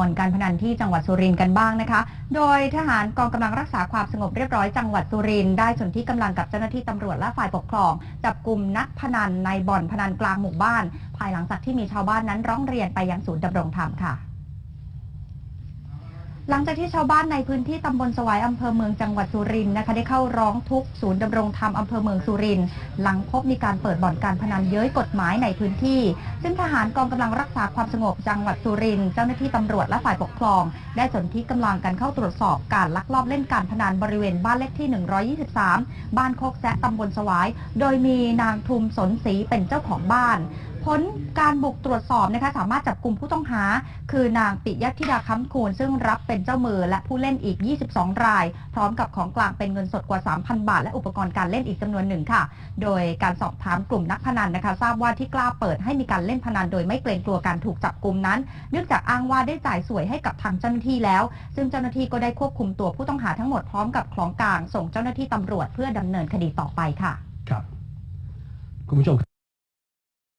บ่อนการพนันที่จังหวัดสุรินทร์กันบ้างนะคะ โดยทหารกองกำลังรักษาความสงบเรียบร้อยจังหวัดสุรินทร์ได้สนที่กำลังกับเจ้าหน้าที่ตำรวจและฝ่ายปกครอง จับกลุ่มนักพนันในบ่อนพนันกลางหมู่บ้าน ภายหลังจากที่มีชาวบ้านนั้นร้องเรียนไปยังศูนย์ดำรงธรรมค่ะ หลังจากที่ชาวบ้านในพื้นที่ตำบลสวายอำเภอเมืองจังหวัดสุรินทร์นะคะได้เข้าร้องทุกข์ศูนย์ดำรงธรรมอำเภอเมืองสุรินทร์หลังพบมีการเปิดบ่อนการพนันเย้ยกฎหมายในพื้นที่ ซึ่งทหารกองกำลังรักษาความสงบจังหวัดสุรินทร์เจ้าหน้าที่ตำรวจและฝ่ายปกครอง ได้สนที่กำลังกันเข้าตรวจสอบการลักลอบเล่นการพนันบริเวณบ้านเลขที่ 123 บ้านโคกแซะตำบลสวาย โดยมีนางทุมสนศรีเป็นเจ้าของบ้านผลการบุกตรวจสอบนะคะสามารถจับกลุ่มผู้ต้องหา คือนางปิยธิดาค้ำคูณซึ่งรับเป็นเป็นเจ้ามือและผู้เล่นอีก 22 ราย พร้อมกับของกลางเป็นเงินสดกว่า 3,000 บาท และอุปกรณ์การเล่นอีกจำนวนหนึ่งค่ะ โดยการสอบถามกลุ่มนักพนันนะคะ ทราบว่าที่กล้าเปิดให้มีการเล่นพนันโดยไม่เกรงกลัวการถูกจับกลุ่มนั้น เนื่องจากอ้างว่าได้จ่ายสวยให้กับทางเจ้าหน้าที่แล้ว ซึ่งเจ้าหน้าที่ก็ได้ควบคุมตัวผู้ต้องหาทั้งหมดพร้อมกับของกลางส่งเจ้าหน้าที่ตำรวจเพื่อดำเนินคดีต่อไปค่ะ ครับ คุณผู้ชม